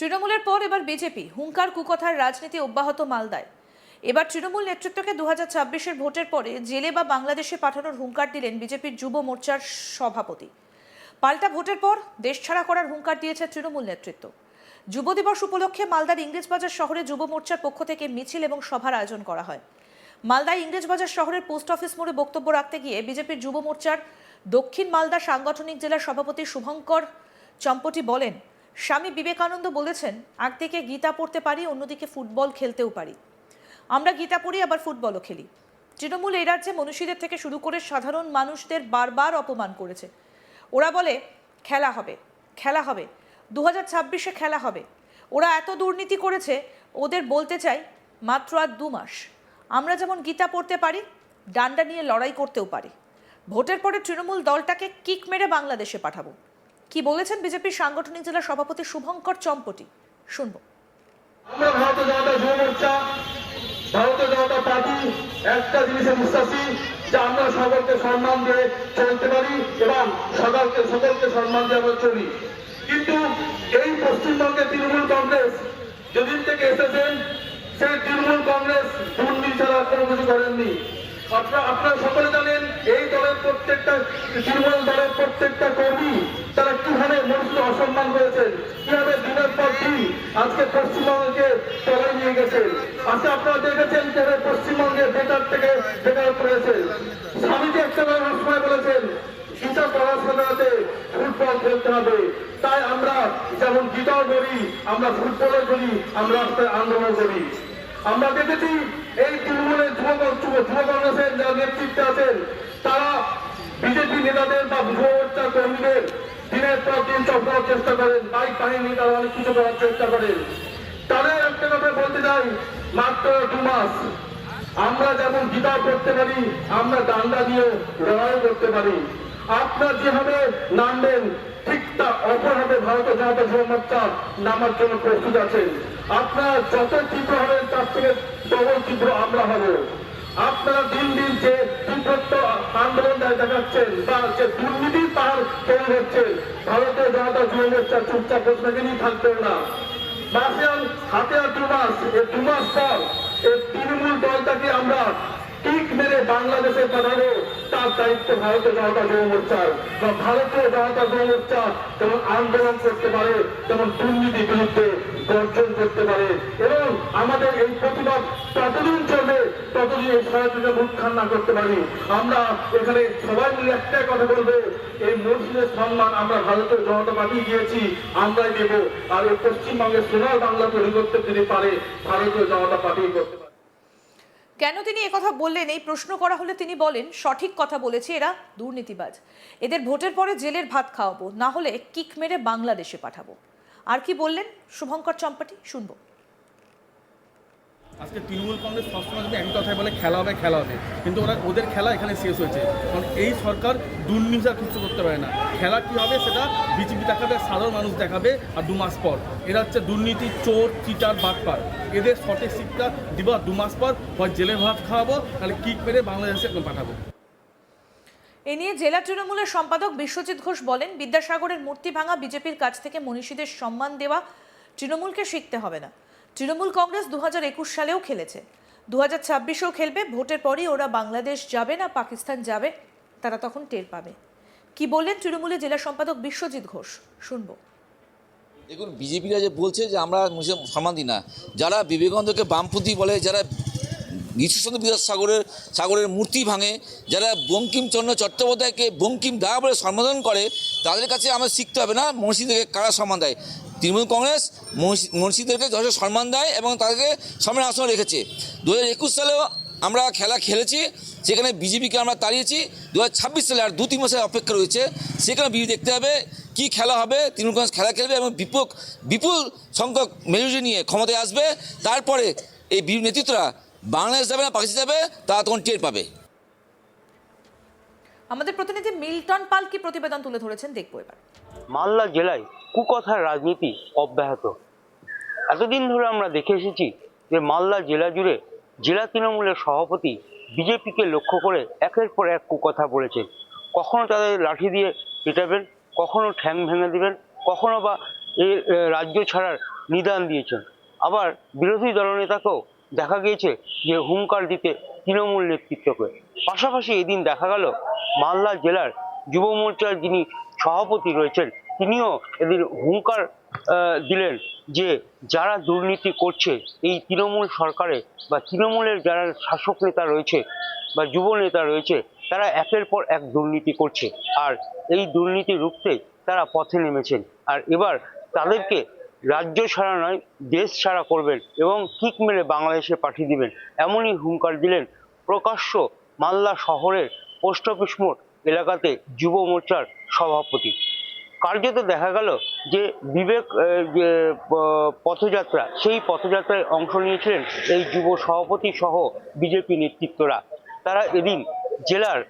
তৃণমূলের পর এবার বিজেপি, হুঙ্কার কুকথার রাজনীতি অব্যাহত মালদায়। এবার তৃণমূল নেতৃত্বকে দু হাজার ভোটের পরে জেলে বা বাংলাদেশে পাঠানোর হুঙ্কার দিলেন বিজেপির যুব মোর্চার সভাপতি। পাল্টা ভোটের পর দেশ ছাড়া করার হুঙ্কার দিয়েছে তৃণমূল নেতৃত্ব। যুব দিবস উপলক্ষে মালদার ইংরেজবাজার শহরে যুব মোর্চার পক্ষ থেকে মিছিল এবং সভার আয়োজন করা হয়। মালদায় ইংরেজবাজার শহরের পোস্ট অফিস মোড়ে বক্তব্য রাখতে গিয়ে বিজেপির যুব মোর্চার দক্ষিণ মালদা সাংগঠনিক জেলার সভাপতি শুভঙ্কর চম্পটি বলেন স্বামী বিবেকানন্দ বলেছেন একদিকে গীতা পড়তে পারি, অন্যদিকে ফুটবল খেলতেও পারি। আমরা গীতা পড়ি, আবার ফুটবলও খেলি। তৃণমূল এই রাজ্যে মনীষীদের থেকে শুরু করে সাধারণ মানুষদের বারবার অপমান করেছে। ওরা বলে, খেলা হবে খেলা হবে দু ছাব্বিশে খেলা হবে। ওরা এত দুর্নীতি করেছে, ওদের বলতে চাই, মাত্র আর দু মাস। আমরা যেমন গীতা পড়তে পারি, ডান্ডা নিয়ে লড়াই করতেও পারি। ভোটের পরে তৃণমূল দলটাকে কিক মেরে বাংলাদেশে পাঠাবো। কি বলেছেন বিজেপির সাংগঠনিক জেলা সভাপতি শুভঙ্কর চম্পটি? শুনব। আমরা ভারতীয় জনতা যুব মোর্চা, ভারতীয় জনতা পার্টি, একটা জিনিসে বিশ্বাসী যে আমরা সকলকে সম্মান দিয়ে চলতে পারি এবং সকলকে সকলকে সম্মান দিয়ে চলি। কিন্তু এই তৃণমূল কংগ্রেস যেদিন থেকে এসেছেন, সেই তৃণমূল কংগ্রেস দুর্নীতি ছাড়া কোনো কিছু করেননি। আপনারা আপনারা সকলে জানেন এই দলের প্রত্যেকটা তৃণমূল দলের প্রত্যেকটা কর্মী তারা কীভাবে মানুষকে অসম্মান করেছেন কীভাবে দিনের পর দিন আজকে পশ্চিমবঙ্গকে তলায় নিয়ে গেছেন আজকে আপনারা দেখেছেন কীভাবে পশ্চিমবঙ্গে বেকার থেকে বেকার করেছে স্বামীজি একটা সময় বলেছেন সাথে ফুটবল খেলতে হবে। তাই আমরা যেমন গীতাও করি আমরা ফুটবলও করি আমরা আন্দোলন করি। আমরা দেখেছি এই তৃণমূলের যারা নেতৃত্বে আছেন, তারা বিজেপি নেতাদের বা যুব কর্মীদের দিনের পর দিন চক্রানোর চেষ্টা করেন। বাইক বাহিনী তারা অনেক কিছু করার চেষ্টা করেন। তাদের একটা কথা বলতে চাই, মাত্র দু মাস। আমরা যেমন গীতা করতে পারি, আমরা ডান্ডা দিয়ে লড়াই করতে পারি। আপনার যেভাবে নামবেন, ঠিক তা অপরভাবে ভারতের জনতা মোর্চা নামার জন্য প্রস্তুত আছেন। আপনার যত তীব্র হবেন, তার থেকে ডবল তীব্র আমরা হব। আপনারা দিন দিন যে তীব্রত্ব আন্দোলন দেখাচ্ছেন বা যে দুর্নীতির পাহাড় তৈরি হচ্ছেন, ভারতীয় জনতা যুব মোর্চা চুপচাপ বসে নিয়ে থাকবেন না। হাতে আর দু মাস দু মাস পর তৃণমূল দলটাকে আমরা ঠিক মেরে বাংলাদেশে পাঠাবো, তার দায়িত্ব ভারতীয় জনতা যুব বা ভারতীয় জনতা যেমন আন্দোলন করতে পারে যেমন দুর্নীতি বিরুদ্ধে গর্জন করতে পারে। এবং আমাদের এই প্রতিবাদ ততদিন মুখ খান্না করতে পারি আমরা এখানে সবাই মিলে একটাই কথা এই মসজিদের সম্মান আমরা জনতা পার্টি দিয়েছি, আমরাই দেব। আর এই বাংলা তৈরি করতে যদি পারে, ভারতীয় জনতা পার্টি করতে পারে। কেন তিনি একথা বললেন? এই প্রশ্ন করা হলে তিনি বলেন, সঠিক কথা বলেছে এরা দুর্নীতিবাজ। এদের ভোটের পরে জেলের ভাত খাওয়াবো, না হলে কিক মেরে বাংলাদেশে পাঠাবো। আর কি বললেন শুভঙ্কর চম্পাটি? শুনব। আজকে তৃণমূল কংগ্রেস সবসময় যদি একই কথাই বলে, খেলা হবে খেলা হবে। কিন্তু ওরা, ওদের খেলা এখানে শেষ হয়েছে। কারণ এই সরকার দুর্নীতি কিছু করতে পারে না। খেলা কী হবে সেটা বিজেপি দেখাবে, সাধারণ মানুষ দেখাবে, আর দু মাস পর। এরা হচ্ছে দুর্নীতি, চোর, চিটার, বাটপার। এদের সঠিক শিক্ষা দিব, দু মাস পর। হয় জেলে ভাত খাওয়াবো, তাহলে কিক মেরে বাংলাদেশে পাঠাবো? এ নিয়ে জেলা তৃণমূলের সম্পাদক বিশ্বজিৎ ঘোষ বলেন, বিদ্যাসাগরের মূর্তি ভাঙা বিজেপির কাছ থেকে মনীষীদের সম্মান দেওয়া তৃণমূলকে শিখতে হবে না। তৃণমূল কংগ্রেস দু হাজার একুশ সালেও খেলেছে। দু হাজার ছাব্বিশেও খেলবে, ভোটের পরই ওরা বাংলাদেশ যাবে না, পাকিস্তান যাবে, তারা তখন টের পাবে। কি বললেন তৃণমূলের জেলা সম্পাদক বিশ্বজিৎ ঘোষ? শুনব। দেখুন, বিজেপিরা যে বলছে যে আমরা মুসলিম সম্মান দিই না, যারা বিবেকানন্দকে বামপন্থী বলে, যারা ঈশ্বরচন্দ্র বিদ্যাসাগরের সাগরের সাগরের মূর্তি ভাঙে, যারা বঙ্কিমচন্দ্র চট্টোপাধ্যায়কে বঙ্কিম দা বলে সম্বোধন করে, তাদের কাছে আমরা শিখতে হবে না মনীষীদেরকে কারা সম্মান দেয়। তৃণমূল কংগ্রেস মনীষী- মনীষীদেরকে যথেষ্ট সম্মান দেয় এবং তাদেরকে সম্মান আসনে রেখেছে। দু একুশ সালেও আমরা খেলা খেলেছি, সেখানে বিজেপিকে আমরা তাড়িয়েছি। দু ছাব্বিশ সালে আর দু তিন মাসের অপেক্ষা রয়েছে, সেখানে বিজেপি দেখতে হবে কি খেলা হবে, তৃণমূল কংগ্রেস খেলা খেলবে এবং বিপুল বিপুল সংখ্যক মেজরিটি নিয়ে ক্ষমতায় আসবে। তারপরে এই বি নেতৃত্বরা বাংলাদেশ যাবে না, পাকিস্তান যাবে, তারা তখন টের পাবে। আমাদের প্রতিনিধি মিল্টন পাল কি প্রতিবেদন তুলে ধরেছেন, দেখব এবার। মালদা জেলায় কুকথার রাজনীতি অব্যাহত। এতদিন ধরে আমরা দেখে এসেছি যে মালদা জেলা জুড়ে জেলা তৃণমূলের সভাপতি বিজেপিকে লক্ষ্য করে একের পর এক কুকথা বলেছেন। কখনো তাদের লাঠি দিয়ে পেটাবেন, কখনো ঠ্যাং ভেঙে দিবেন, কখনো বা এই রাজ্য ছাড়ার নিদান দিয়েছেন। আবার বিরোধী দলনেতাকেও দেখা গিয়েছে যে হুঙ্কার দিতে তৃণমূল নেতৃত্বকে। পাশাপাশি এদিন দেখা গেল মালদা জেলার যুব মোর্চার যিনি সভাপতি রয়েছেন। তিনিও এদিন হুঙ্কার দিলেন যে যারা দুর্নীতি করছে, এই তৃণমূল সরকারে বা তৃণমূলের যারা শাসক নেতা রয়েছে বা যুব নেতা রয়েছে, তারা একের পর এক দুর্নীতি করছে। আর এই দুর্নীতি রুখতে তারা পথে নেমেছেন। আর এবার তাদেরকে রাজ্য ছাড়া নয়, দেশ ছাড়া করবেন এবং ঠিক মেরে বাংলাদেশে পাঠিয়ে দিবেন। এমনই হুঙ্কার দিলেন প্রকাশ্য মালদা শহরের পোস্ট অফিস মোড় এলাকাতে যুব মোর্চার সভাপতি। কার্যত দেখা গেল যে বিবেক যে পথযাত্রা, সেই পথযাত্রায় অংশ নিয়েছিলেন এই যুব সভাপতি সহ বিজেপি নেতৃত্বরা। তারা এদিন জেলার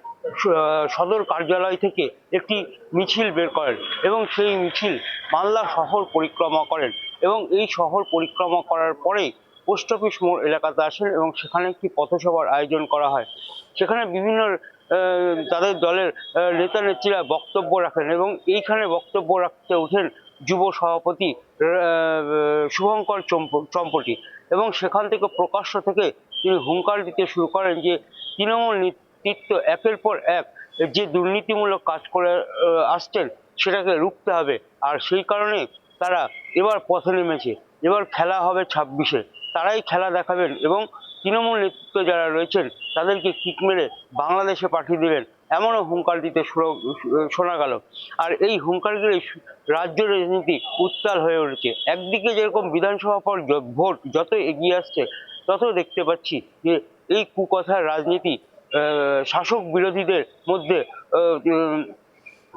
সদর কার্যালয় থেকে একটি মিছিল বের করেন এবং সেই মিছিল মালদা শহর পরিক্রমা করেন এবং এই শহর পরিক্রমা করার পরে পোস্ট অফিস মোড় এলাকাতে আসেন এবং সেখানে একটি পথসভার আয়োজন করা হয়। সেখানে বিভিন্ন তাদের দলের নেতা নেত্রীরা বক্তব্য রাখেন এবং এইখানে বক্তব্য রাখতে ওঠেন যুব সভাপতি শুভঙ্কর চম্প- চম্পটি এবং সেখান থেকে প্রকাশ্য থেকে তিনি হুঙ্কার দিতে শুরু করেন যে তৃণমূল নেতৃত্ব একের পর এক যে দুর্নীতিমূলক কাজ করে আসছেন সেটাকে রুখতে হবে আর সেই কারণে তারা এবার পথে নেমেছে। এবার খেলা হবে ছাব্বিশে। তারাই খেলা দেখাবেন এবং তৃণমূল নেতৃত্ব যারা রয়েছেন, তাদেরকে কিক মেরে বাংলাদেশে পাঠিয়ে দিলেন। এমনও হুঙ্কার দিতে শোনা গেল। আর এই হুঙ্কারগুলি রাজ্য রাজনীতি উত্তাল হয়ে উঠেছে। একদিকে যেরকম বিধানসভা পর ভোট যত এগিয়ে আসছে তত দেখতে পাচ্ছি যে এই কুকথার রাজনীতি শাসক বিরোধীদের মধ্যে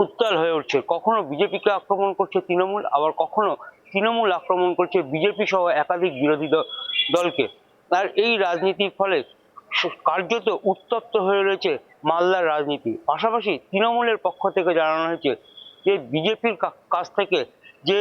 উত্তাল হয়ে উঠছে। কখনো বিজেপিকে আক্রমণ করছে তৃণমূল, আবার কখনো তৃণমূল আক্রমণ করছে বিজেপি সহ একাধিক বিরোধী দলকে। আর এই রাজনীতির ফলে কার্যত উত্তপ্ত হয়ে রয়েছে মালদার রাজনীতি। পাশাপাশি তৃণমূলের পক্ষ থেকে জানানো হয়েছে যে বিজেপির কাছ থেকে যে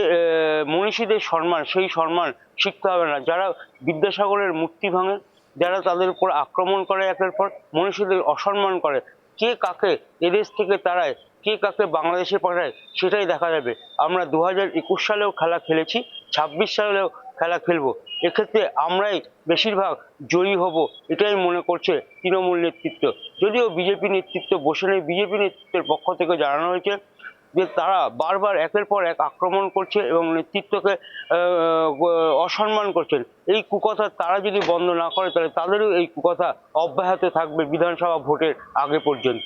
মনীষীদের সম্মান, সেই সম্মান শিখতে হবে না। যারা বিদ্যাসাগরের মূর্তি ভাঙে, যারা তাদের উপর আক্রমণ করে একের পর মনীষীদের অসম্মান করে, কে কাকে এদেশ থেকে তারায় কে কাকে বাংলাদেশে পাঠায়, সেটাই দেখা যাবে। আমরা দু হাজার একুশ সালেও খেলা খেলেছি, ছাব্বিশ সালেও খেলা খেলব। এক্ষেত্রে আমরাই বেশিরভাগ জয়ী হব, এটাই মনে করছে তৃণমূল নেতৃত্ব। যদিও বিজেপি নেতৃত্ব বসে নেই, বিজেপি নেতৃত্বের পক্ষ থেকে জানানো হয়েছে যে তারা বারবার একের পর এক আক্রমণ করছে এবং নেতৃত্বকে অসম্মান করছেন। এই কুকথা তারা যদি বন্ধ না করে, তাহলে তাদেরও এই কুকথা অব্যাহত থাকবে বিধানসভা ভোটের আগে পর্যন্ত।